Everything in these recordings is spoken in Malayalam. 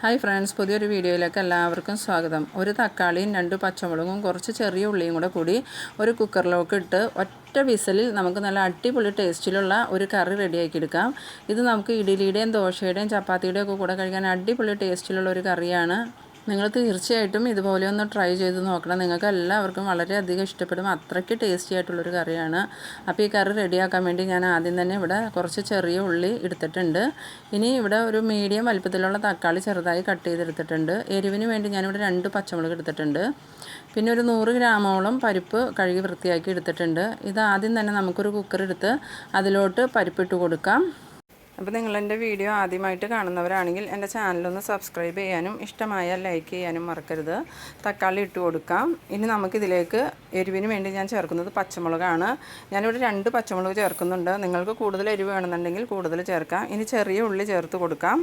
ഹായ് ഫ്രണ്ട്സ് പുതിയൊരു വീഡിയോയിലേക്ക് എല്ലാവർക്കും സ്വാഗതം. ഒരു തക്കാളിയും രണ്ട് പച്ചമുളകും കുറച്ച് ചെറിയ ഉള്ളിയും കൂടെ കൂടി ഒരു കുക്കറിലോക്ക് ഇട്ട് ഒറ്റ വിസലിൽ നമുക്ക് നല്ല അടിപൊളി ടേസ്റ്റിലുള്ള ഒരു കറി റെഡിയാക്കി എടുക്കാം. ഇത് നമുക്ക് ഇഡ്ഡലിയുടെയും ദോശയുടെയും ചപ്പാത്തിയുടെയും ഒക്കെ കൂടെ കഴിക്കാൻ അടിപൊളി ടേസ്റ്റിലുള്ള ഒരു കറിയാണ്. നിങ്ങൾ തീർച്ചയായിട്ടും ഇതുപോലെ ഒന്ന് ട്രൈ ചെയ്ത് നോക്കണം. നിങ്ങൾക്ക് എല്ലാവർക്കും വളരെയധികം ഇഷ്ടപ്പെടും. അത്രയ്ക്ക് ടേസ്റ്റി ആയിട്ടുള്ളൊരു കറിയാണ്. അപ്പോൾ ഈ കറി റെഡിയാക്കാൻ വേണ്ടി ഞാൻ ആദ്യം തന്നെ ഇവിടെ കുറച്ച് ചെറിയ ഉള്ളി എടുത്തിട്ടുണ്ട്. ഇനി ഇവിടെ ഒരു മീഡിയം വലിപ്പത്തിലുള്ള തക്കാളി ചെറുതായി കട്ട് ചെയ്തെടുത്തിട്ടുണ്ട്. എരിവിന് വേണ്ടി ഞാനിവിടെ രണ്ട് പച്ചമുളക് എടുത്തിട്ടുണ്ട്. പിന്നെ ഒരു നൂറ് ഗ്രാമോളം പരിപ്പ് കഴുകി വൃത്തിയാക്കി എടുത്തിട്ടുണ്ട്. ഇത് ആദ്യം തന്നെ നമുക്കൊരു കുക്കർ എടുത്ത് അതിലോട്ട് പരിപ്പിട്ട് കൊടുക്കാം. അപ്പോൾ നിങ്ങൾ എന്റെ വീഡിയോ ആദ്യമായിട്ട് കാണുന്നവരാണെങ്കിൽ എന്റെ ചാനലൊന്ന് സബ്സ്ക്രൈബ് ചെയ്യാനും ഇഷ്ടമായാൽ ലൈക്ക് ചെയ്യാനും മറക്കരുത്. തക്കാളി ഇട്ട് കൊടുക്കാം. ഇനി നമുക്കിതിലേക്ക് എരിവിന് വേണ്ടി ഞാൻ ചേർക്കുന്നത് പച്ചമുളകാണ്. ഞാനിവിടെ രണ്ട് പച്ചമുളക് ചേർക്കുന്നുണ്ട്. നിങ്ങൾക്ക് കൂടുതൽ എരിവ് വേണമെന്നുണ്ടെങ്കിൽ കൂടുതൽ ചേർക്കാം. ഇനി ചെറിയ ഉള്ളി ചേർത്ത് കൊടുക്കാം.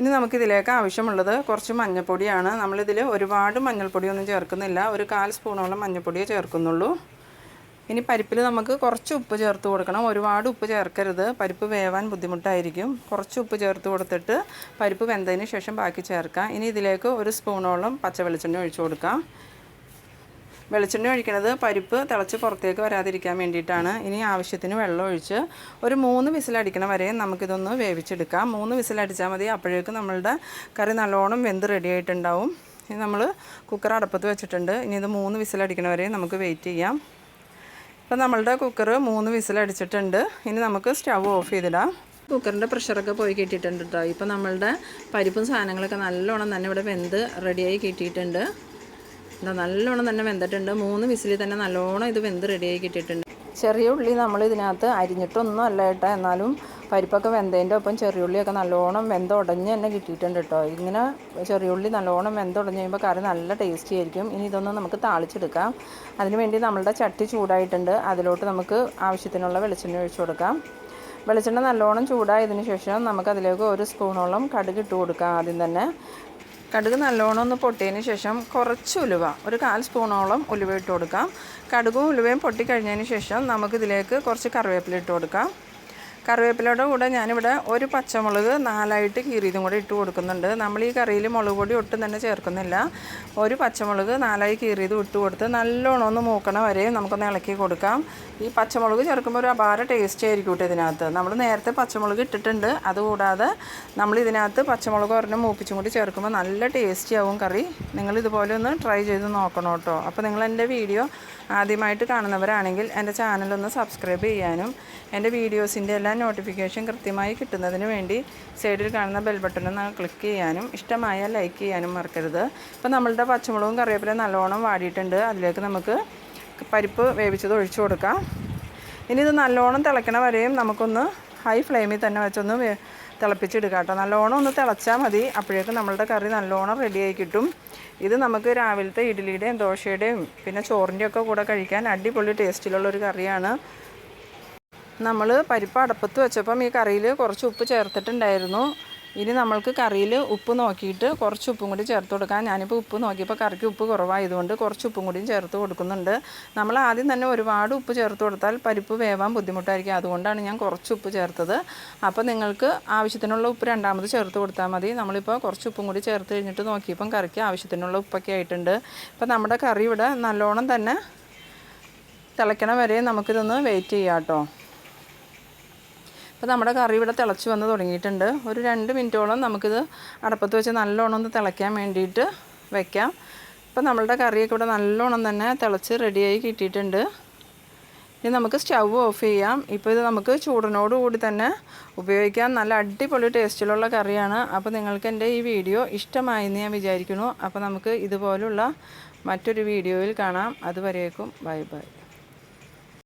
ഇനി നമുക്കിതിലേക്ക് ആവശ്യമുള്ളത് കുറച്ച് മഞ്ഞൾപ്പൊടിയാണ്. നമ്മളിതിൽ ഒരുപാട് മഞ്ഞൾപ്പൊടിയൊന്നും ചേർക്കുന്നില്ല. ഒരു കാൽ സ്പൂണോളം മഞ്ഞൾപ്പൊടിയേ ചേർക്കുന്നുള്ളൂ. ഇനി പരിപ്പിൽ നമുക്ക് കുറച്ച് ഉപ്പ് ചേർത്ത് കൊടുക്കണം. ഒരുപാട് ഉപ്പ് ചേർക്കരുത്. പരിപ്പ് വേവാൻ ബുദ്ധിമുട്ടായിരിക്കും. കുറച്ച് ഉപ്പ് ചേർത്ത് കൊടുത്തിട്ട് പരിപ്പ് വെന്തതിന് ശേഷം ബാക്കി ചേർക്കാം. ഇനി ഇതിലേക്ക് ഒരു സ്പൂണോളം പച്ച വെളിച്ചെണ്ണ ഒഴിച്ചു കൊടുക്കാം. വെളിച്ചെണ്ണ ഒഴിക്കുന്നത് പരിപ്പ് തിളച്ച് പുറത്തേക്ക് വരാതിരിക്കാൻ വേണ്ടിയിട്ടാണ്. ഇനി ആവശ്യത്തിന് വെള്ളം ഒഴിച്ച് ഒരു മൂന്ന് വിസിലടിക്കണ വരെ നമുക്കിതൊന്ന് വേവിച്ചെടുക്കാം. മൂന്ന് വിസിലടിച്ചാൽ മതി. അപ്പോഴേക്കും നമ്മളുടെ കറി നല്ലോണം വെന്ത് റെഡി ആയിട്ടുണ്ടാവും. ഇനി നമ്മൾ കുക്കർ അടപ്പത്ത് വെച്ചിട്ടുണ്ട്. ഇനി ഇത് മൂന്ന് വിസിലടിക്കണ വരെ നമുക്ക് വെയിറ്റ് ചെയ്യാം. അപ്പോൾ നമ്മളുടെ കുക്കർ മൂന്ന് വിസിലടിച്ചിട്ടുണ്ട്. ഇനി നമുക്ക് സ്റ്റവ് ഓഫ് ചെയ്തിടാം. കുക്കറിന്റെ പ്രഷറൊക്കെ പോയി കിട്ടിയിട്ടുണ്ട് കേട്ടോ ഇപ്പോൾ നമ്മളുടെ പരിപ്പും സാധനങ്ങളൊക്കെ നല്ലോണം തന്നെ ഇവിടെ വെന്ത് റെഡിയായി കിട്ടിയിട്ടുണ്ട്. എന്താ നല്ലോണം തന്നെ വെന്തിട്ടുണ്ട്. മൂന്ന് വിസിലിൽ തന്നെ നല്ലോണം ഇത് വെന്ത് റെഡിയായി കിട്ടിയിട്ടുണ്ട്. ചെറിയ ഉള്ളി നമ്മൾ ഇതിനകത്ത് അരിഞ്ഞിട്ടൊന്നും അല്ല കേട്ടോ. എന്നാലും പരിപ്പൊക്കെ വെന്തതിന്റെ ഒപ്പം ചെറിയുള്ളിയൊക്കെ നല്ലോണം വെന്തുടഞ്ഞ് തന്നെ കിട്ടിയിട്ടുണ്ട് കേട്ടോ. ഇങ്ങനെ ചെറിയുള്ളി നല്ലോണം വെന്തുടഞ്ഞ് കഴിയുമ്പോൾ കറി നല്ല ടേസ്റ്റി ആയിരിക്കും. ഇനി ഇതൊന്ന് നമുക്ക് താളിച്ചെടുക്കാം. അതിനുവേണ്ടി നമ്മളുടെ ചട്ടി ചൂടായിട്ടുണ്ട്. അതിലോട്ട് നമുക്ക് ആവശ്യത്തിനുള്ള വെളിച്ചെണ്ണ ഒഴിച്ചു കൊടുക്കാം. വെളിച്ചെണ്ണ നല്ലോണം ചൂടായതിനു ശേഷം നമുക്കതിലേക്ക് ഒരു സ്പൂണോളം കടുക് ഇട്ട് കൊടുക്കാം ആദ്യം തന്നെ. കടുക് നല്ലോണം ഒന്ന് പൊട്ടിയതിന് ശേഷം കുറച്ച് ഉലുവ ഒരു കാൽ സ്പൂണോളം ഉലുവ ഇട്ട് കൊടുക്കാം. കടുകും ഉലുവയും പൊട്ടിക്കഴിഞ്ഞതിന് ശേഷം നമുക്കിതിലേക്ക് കുറച്ച് കറിവേപ്പില ഇട്ട് കൊടുക്കാം. കറിവേപ്പിലയുടെ കൂടെ ഞാനിവിടെ ഒരു പച്ചമുളക് നാലായിട്ട് കീറിയതും കൂടെ ഇട്ട് കൊടുക്കുന്നുണ്ട്. നമ്മൾ ഈ കറിയിൽ മുളക് പൊടി ഒട്ടും തന്നെ ചേർക്കുന്നില്ല. ഒരു പച്ചമുളക് നാലായി കീറിയത് ഇട്ട് കൊടുത്ത് നല്ലോണം ഒന്ന് മൂക്കണ വരെ നമുക്കൊന്ന് ഇളക്കി കൊടുക്കാം. ഈ പച്ചമുളക് ചേർക്കുമ്പോൾ ഒരു അപാര ടേസ്റ്റ് ആയിരിക്കും കേട്ടോ ഇതിനകത്ത്. നമ്മൾ നേരത്തെ പച്ചമുളക് ഇട്ടിട്ടുണ്ട്. അതുകൂടാതെ നമ്മൾ ഇതിനകത്ത് പച്ചമുളക് ഒരെണ്ണം മൂപ്പിച്ചും കൂടി ചേർക്കുമ്പോൾ നല്ല ടേസ്റ്റി ആവും കറി. നിങ്ങൾ ഇതുപോലെ ഒന്ന് ട്രൈ ചെയ്ത് നോക്കണം കേട്ടോ. അപ്പോൾ നിങ്ങൾ എന്റെ വീഡിയോ ആദ്യമായിട്ട് കാണുന്നവരാണെങ്കിൽ എന്റെ ചാനലൊന്ന് സബ്സ്ക്രൈബ് ചെയ്യാനും എന്റെ വീഡിയോസിന്റെ എല്ലാ നോട്ടിഫിക്കേഷൻ കൃത്യമായി കിട്ടുന്നതിന് വേണ്ടി സൈഡിൽ കാണുന്ന ബെൽ ബട്ടൺ ക്ലിക്ക് ചെയ്യാനും ഇഷ്ടമായ ലൈക്ക് ചെയ്യാനും മറക്കരുത്. ഇപ്പോൾ നമ്മളുടെ പച്ചമുളകും കറിവേപ്പിലയും നല്ലോണം വാടിയിട്ടുണ്ട്. അതിലേക്ക് നമുക്ക് പരിപ്പ് വേവിച്ചത് ഒഴിച്ചു കൊടുക്കാം. ഇനി ഇത് നല്ലോണം തിളയ്ക്കണ വരെയും നമുക്കൊന്ന് ഹൈ ഫ്ലെയിമിൽ തന്നെ വെച്ചൊന്ന് തിളപ്പിച്ചെടുക്കാം കേട്ടോ. നല്ലോണം ഒന്ന് തിളച്ചാൽ മതി. അപ്പോഴേക്കും നമ്മളുടെ കറി നല്ലോണം റെഡിയായി കിട്ടും. ഇത് നമുക്ക് രാവിലത്തെ ഇഡ്ഡലിയുടെയും ദോശയുടെയും പിന്നെ ചോറിന്റെയൊക്കെ കൂടെ കഴിക്കാൻ അടിപൊളി ടേസ്റ്റിലുള്ള ഒരു കറിയാണ്. നമ്മൾ പരിപ്പ് അടപ്പത്ത് വെച്ചപ്പം ഈ കറിയിൽ കുറച്ച് ഉപ്പ് ചേർത്തിട്ടുണ്ടായിരുന്നു. ഇനി നമ്മൾക്ക് കറിയിൽ ഉപ്പ് നോക്കിയിട്ട് കുറച്ച് ഉപ്പും കൂടി ചേർത്ത് കൊടുക്കാം. ഞാനിപ്പോൾ ഉപ്പ് നോക്കിയപ്പോൾ കറിക്ക് ഉപ്പ് കുറവായതുകൊണ്ട് കുറച്ച് ഉപ്പും കൂടിയും ചേർത്ത് കൊടുക്കുന്നുണ്ട്. നമ്മൾ ആദ്യം തന്നെ ഒരുപാട് ഉപ്പ് ചേർത്ത് കൊടുത്താൽ പരിപ്പ് വേവാൻ ബുദ്ധിമുട്ടായിരിക്കും. അതുകൊണ്ടാണ് ഞാൻ കുറച്ച് ഉപ്പ് ചേർത്തത്. അപ്പോൾ നിങ്ങൾക്ക് ആവശ്യത്തിനുള്ള ഉപ്പ് രണ്ടാമത് ചേർത്ത് കൊടുത്താൽ മതി. നമ്മളിപ്പോൾ കുറച്ച് ഉപ്പും കൂടി ചേർത്ത് കഴിഞ്ഞിട്ട് നോക്കിയപ്പം കറിക്ക് ആവശ്യത്തിനുള്ള ഉപ്പൊക്കെ ആയിട്ടുണ്ട്. ഇപ്പോൾ നമ്മുടെ കറി ഇവിടെ നല്ലോണം തന്നെ തിളയ്ക്കണ വരെ നമുക്കിതൊന്ന് വെയിറ്റ് ചെയ്യാം കേട്ടോ. അപ്പോൾ നമ്മുടെ കറി ഇവിടെ തിളച്ച് വന്ന് തുടങ്ങിയിട്ടുണ്ട്. ഒരു രണ്ട് മിനിറ്റോളം നമുക്കിത് അടപ്പത്ത് വെച്ച് നല്ലോണം ഒന്ന് തിളയ്ക്കാൻ വേണ്ടിയിട്ട് വെക്കാം. അപ്പോൾ നമ്മളുടെ കറിയൊക്കെ ഇവിടെ നല്ലോണം തന്നെ തിളച്ച് റെഡിയായി കിട്ടിയിട്ടുണ്ട്. ഇനി നമുക്ക് സ്റ്റവ് ഓഫ് ചെയ്യാം. ഇപ്പോൾ ഇത് നമുക്ക് ചൂടിനോടുകൂടി തന്നെ ഉപയോഗിക്കാം. നല്ല അടിപൊളി ടേസ്റ്റിലുള്ള കറിയാണ്. അപ്പോൾ നിങ്ങൾക്ക് എന്റെ ഈ വീഡിയോ ഇഷ്ടമായെന്ന് ഞാൻ വിചാരിക്കുന്നു. അപ്പോൾ നമുക്ക് ഇതുപോലുള്ള മറ്റൊരു വീഡിയോയിൽ കാണാം. അതുവരേക്കും ബൈ ബൈ.